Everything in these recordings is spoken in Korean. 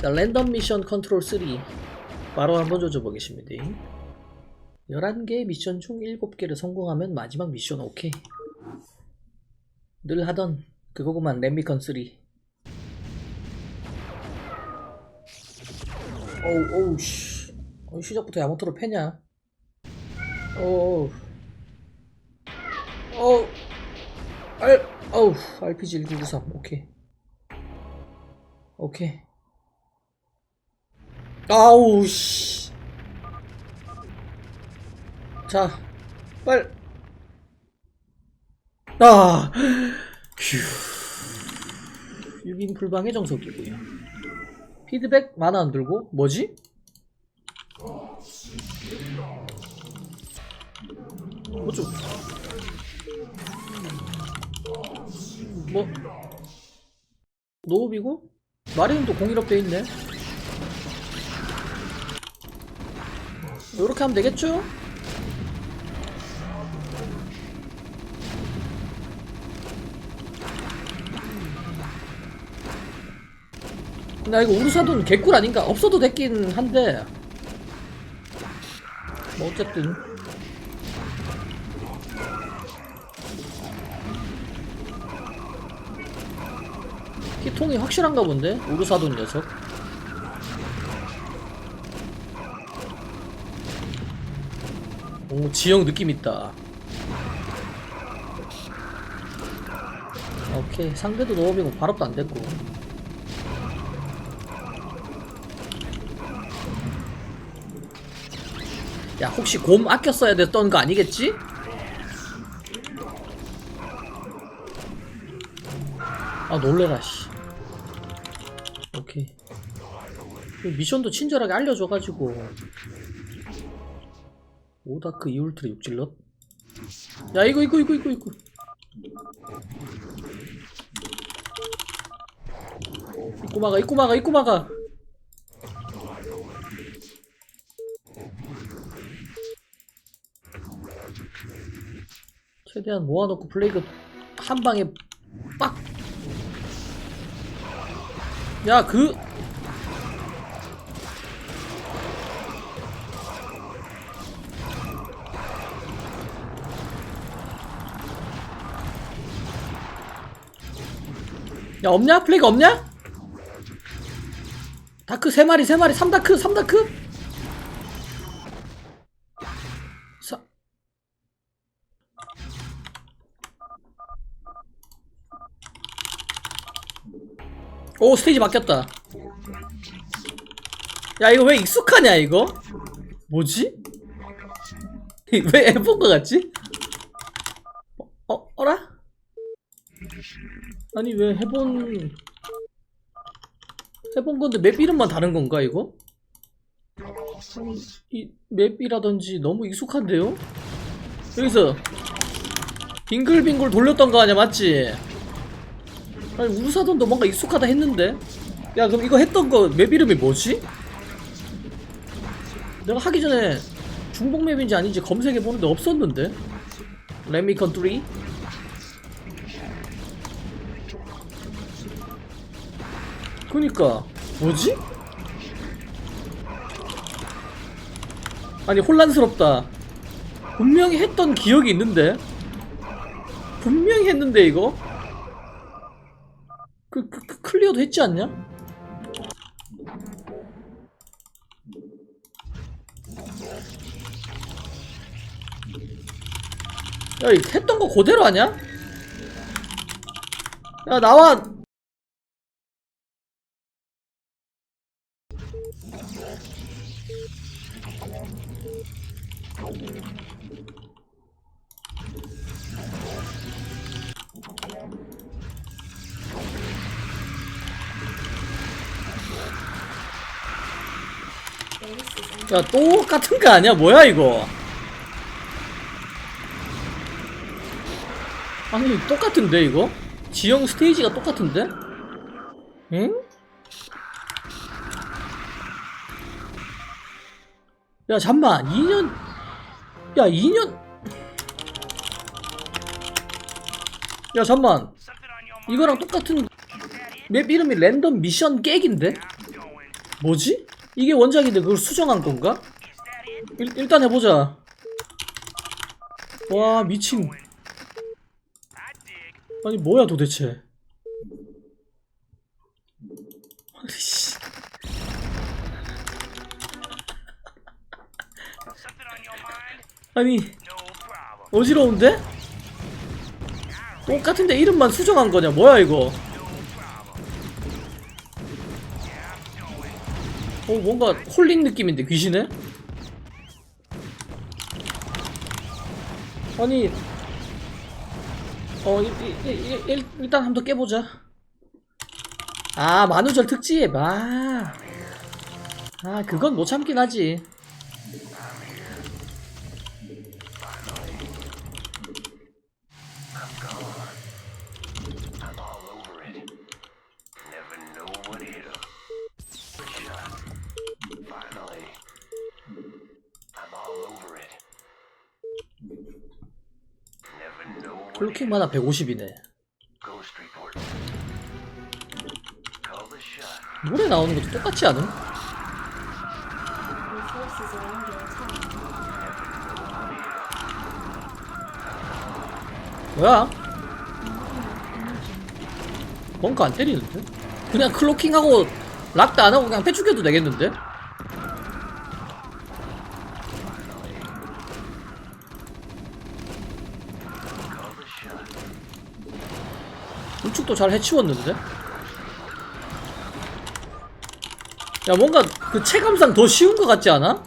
자, 랜덤 미션 컨트롤 3 바로 한번 조져보겠습니다. 11개의 미션 중 7개를 성공하면 마지막 미션 오케이. 늘 하던 그거구만 랜미컨 3 어우 어우 씨. 어, 시작부터 야모토로 패냐? 어우 어우. 알 어우 RPG 1993 오케이. 오케이 아우 씨. 자, 빨. 아. 휴. 6인 풀방의 정석이고요. 피드백 만화 안 들고 뭐지? 뭐죠? 뭐 노업이고 마리는또 공일업 돼 있네. 이렇게 하면 되겠죠? 나 이거 우르사돈 개꿀 아닌가? 없어도 됐긴 한데 뭐 어쨌든 피통이 확실한가 본데? 우르사돈 녀석 오 지형 느낌 있다. 오케이 상대도 노업이고 발업도 안 됐고. 야 혹시 곰 아껴 써야 됐던 거 아니겠지? 아 놀래라 씨. 오케이. 그 미션도 친절하게 알려줘가지고 오다크 이울트라 육질럿? 야 이거 이거 이거 이거 이거. 입고 막아 입고 막아 입고 막아 최대한 모아놓고 플레이그 한 방에 빡! 야, 그, 야, 없냐? 플레이그 없냐? 다크 세 마리, 세 마리, 3다크, 3다크? 사, 오 스테이지 바뀌었다 야 이거 왜 익숙하냐 이거 뭐지? 왜거 같지? 어, 어 어라? 아니 왜 해본 해본 건데 맵 이름만 다른 건가 이거? 이 맵이라든지 너무 익숙한데요? 여기서 빙글빙글 돌렸던 거 아니야 맞지? 아니 우르사돈도 뭔가 익숙하다 했는데 야 그럼 이거 했던 거 맵 이름이 뭐지? 내가 하기 전에 중복 맵인지 아닌지 검색해보는데 없었는데 레미컨 3 그니까 뭐지? 아니 혼란스럽다 분명히 했던 기억이 있는데 분명히 했는데 이거 그, 그, 그 클리어도 했지 않냐? 야, 이 했던 거 그대로 하냐? 야, 나와! 야, 똑같은 거 아니야? 뭐야, 이거? 아니, 똑같은데, 이거? 지형 스테이지가 똑같은데? 응? 야, 잠만. 2년. 야, 2년. 야, 잠만. 이거랑 똑같은 맵 이름이 랜덤 미션 깨기인데? 뭐지? 이게 원작인데 그걸 수정한 건가? 일, 일단 해보자. 와, 미친. 아니, 뭐야, 도대체. 아니, 어지러운데? 똑같은데 이름만 수정한 거냐? 뭐야, 이거? 어, 뭔가 홀린 느낌인데, 귀신에? 아니, 어, 일, 일, 일, 일, 일단 한번 더 깨보자. 아, 만우절 특집, 아. 아, 그건 못 참긴 하지. 150이네. Call the shot. 노래 나오는 것도 똑같지 않음? 뭐야? 뭔가 안 때리는데? 그냥 클로킹하고 락도 안 하고 그냥 패 죽여도 되겠는데? 우측도 잘 해치웠는데? 야 뭔가 그 체감상 더 쉬운 것 같지 않아?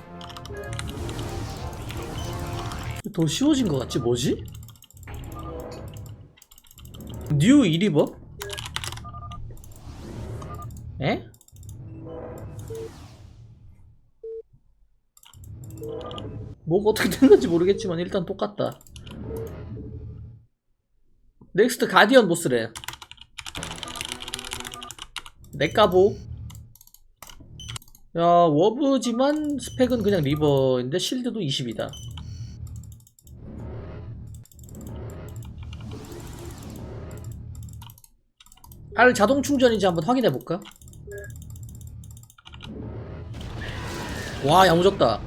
더 쉬워진 것 같지 뭐지? 뉴 이리버? 에? 뭐가 어떻게 된 건지 모르겠지만 일단 똑같다 넥스트 가디언 보스래 넥가보 야 워브지만 스펙은 그냥 리버인데 실드도 20이다 R 자동 충전인지 한번 확인해 볼까? 와 야무졌다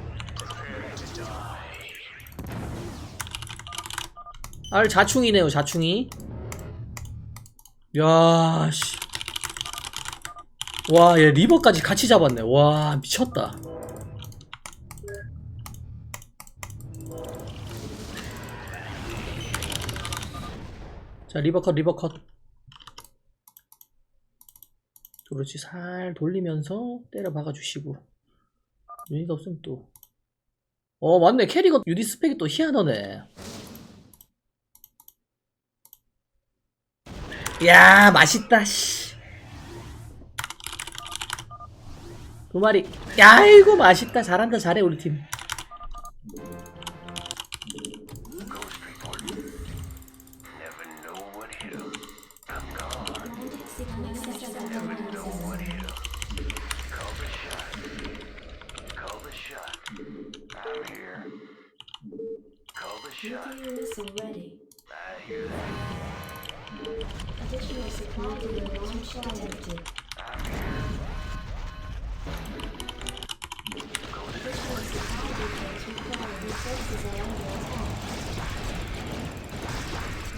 R 자충이네요 자충이 야, 씨. 와, 얘 리버까지 같이 잡았네. 와, 미쳤다. 자, 리버 컷, 리버 컷. 그렇지, 살 돌리면서 때려 박아주시고. 유닛 없으면 또. 어, 맞네. 캐리가 유닛 스펙이 또 희한하네. 야 맛있다 씨. 두 마리 야 이거 맛있다 잘한다 잘해 우리 팀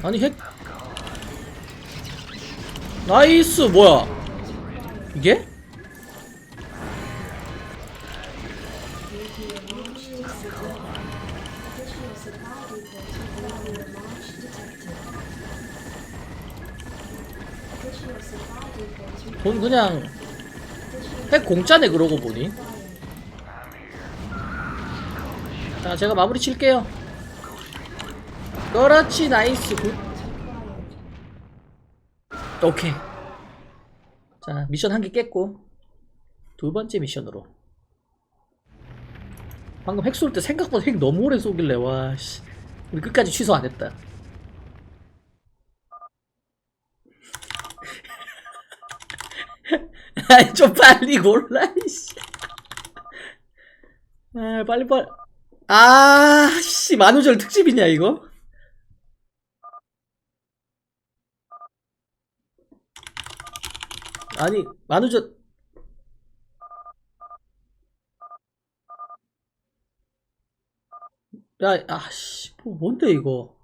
아니 핵 나이스 뭐야 이게? 돈 그냥 핵 공짜네 그러고 보니 자 제가 마무리 칠게요 그렇지 나이스. 굿. 오케이. 자 미션 한 개 깼고 두 번째 미션으로. 방금 핵 쏠 때 생각보다 핵 너무 오래 쏘길래 와씨. 우리 끝까지 취소 안 했다. 아이 좀 빨리 골라 이씨. 아 빨리 빨리. 아씨 만우절 특집이냐 이거 아니 만우절 야 아씨 뭐 뭔데 이거?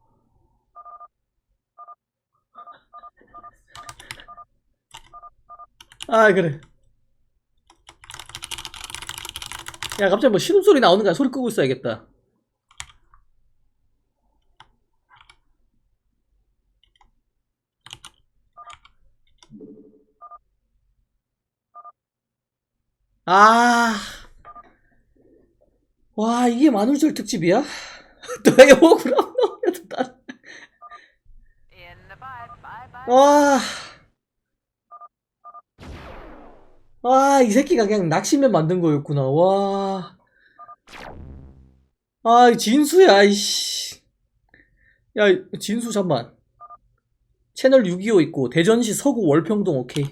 아 그래. 야 갑자기 뭐 신음소리 나오는 거야. 소리 끄고 있어야겠다. 아. 와, 이게 만우절 특집이야? 너의 억울함 너무 다 와. 와, 이 새끼가 그냥 낚시면 만든 거였구나. 와. 아, 이 진수야, 이씨. 야, 진수 잠만. 채널 625 있고, 대전시 서구 월평동 오케이.